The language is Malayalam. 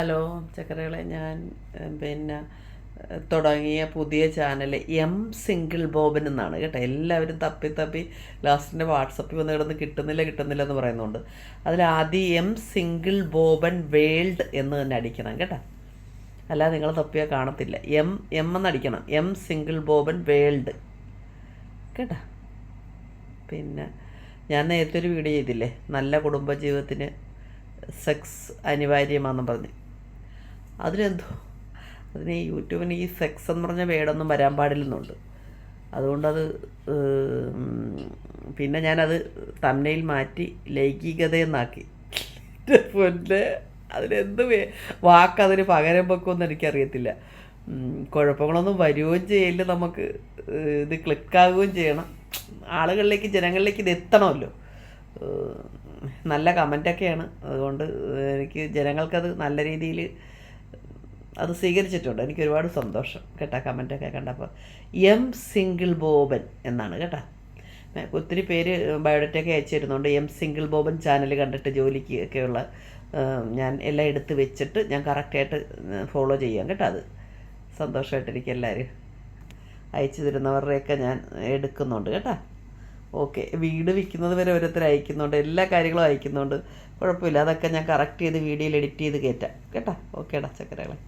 ഹലോ ചക്കരകളെ ഞാൻ പിന്നെ തുടങ്ങിയ പുതിയ ചാനൽ എം സിംഗിൾ ബോബൻ എന്നാണ് കേട്ടോ. എല്ലാവരും തപ്പി തപ്പി ലാസ്റ്റിന്റെ വാട്സപ്പിൽ വന്ന് കിടന്ന് കിട്ടുന്നില്ല കിട്ടുന്നില്ല എന്ന് പറയുന്നുണ്ട്. അതിൽ ആദ്യം എം സിംഗിൾ ബോബൻ വേൾഡ് എന്ന് തന്നെ അടിക്കണം കേട്ടോ. അല്ല നിങ്ങൾ തപ്പിയാൽ കാണത്തില്ല. എം എം എന്ന് അടിക്കണം. എം സിംഗിൾ ബോബൻ വേൾഡ് കേട്ടോ. പിന്നെ ഞാൻ നേരത്തെ ഒരു വീഡിയോ ചെയ്തില്ലേ? നല്ല കുടുംബജീവിതത്തിന് സെക്സ് അനിവാര്യമാണെന്ന് പറഞ്ഞ്. അതിലെന്തോ? അതിന് ഈ യൂട്യൂബിന് ഈ സെക്സ് എന്ന് പറഞ്ഞ വേടൊന്നും വരാൻ പാടില്ലെന്നുണ്ട്. അതുകൊണ്ടത് പിന്നെ ഞാനത് തമ്മനയിൽ മാറ്റി ലൈംഗികതയെന്നാക്കി. പൊന്നെ അതിനെന്ത് വാക്കതിന് പകരം വെക്കുമെന്ന് എനിക്കറിയത്തില്ല. കുഴപ്പങ്ങളൊന്നും വരികയും ചെയ്യില്ല നമുക്ക്. ഇത് ക്ലിക്കാകുകയും ചെയ്യണം. ആളുകളിലേക്ക് ജനങ്ങളിലേക്ക് ഇത് എത്തണമല്ലോ. നല്ല കമന്റൊക്കെയാണ് അതുകൊണ്ട് എനിക്ക് ജനങ്ങൾക്കത് നല്ല രീതിയിൽ അത് സ്വീകരിച്ചിട്ടുണ്ട്. എനിക്ക് ഒരുപാട് സന്തോഷം കേട്ടോ കമന്റൊക്കെ കണ്ടപ്പോൾ. എം സിംഗിൾ ബോബൻ എന്നാണ് കേട്ടോ. ഒത്തിരി പേര് ബയോഡേറ്റൊക്കെ അയച്ചിരുന്നുണ്ട് എം സിംഗിൾ ബോബൻ ചാനൽ കണ്ടിട്ട് ജോലിക്ക് ഒക്കെയുള്ള ഞാൻ എല്ലാം എടുത്ത് വെച്ചിട്ട് ഞാൻ കറക്റ്റായിട്ട് ഫോളോ ചെയ്യാം കേട്ടോ അത്. സന്തോഷമായിട്ടിരിക്കും എല്ലാവരും. അയച്ചു തരുന്നവരുടെയൊക്കെ ഞാൻ എടുക്കുന്നുണ്ട് കേട്ടോ. ഓക്കെ വീട് വിൽക്കുന്നത് വരെ ഓരോരുത്തർ അയക്കുന്നുണ്ട് എല്ലാ കാര്യങ്ങളും അയക്കുന്നുണ്ട്. കുഴപ്പമില്ല അതൊക്കെ ഞാൻ കറക്റ്റ് ചെയ്ത് വീഡിയോയിൽ എഡിറ്റ് ചെയ്ത് കയറ്റാം കേട്ടോ. ഓക്കേടാ ചക്കരകളെ.